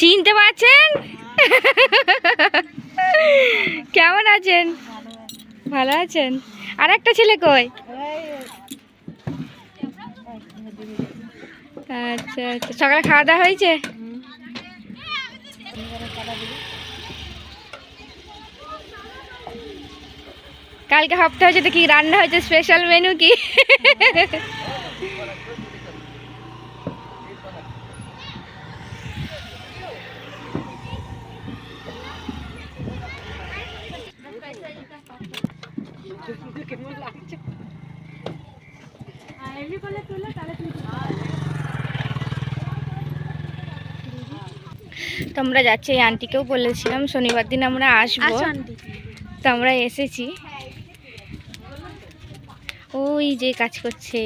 চিনতে পারছেন? কেমন আছেন? ভালো আছেন? আর একটা ছেলে কই? আচ্ছা আচ্ছা। সকালে খাওয়া দাওয়া হয়েছে? কালকে হপ্তাহ হয়েছে তো কি রান্না হয়েছে স্পেশাল মেনু কি? তো আমরা যাচ্ছি এই আন্টিকেও বলেছিলাম শনিবার দিন আমরা আসব। তো আমরা এসেছি। ওই যে কাজ করছে।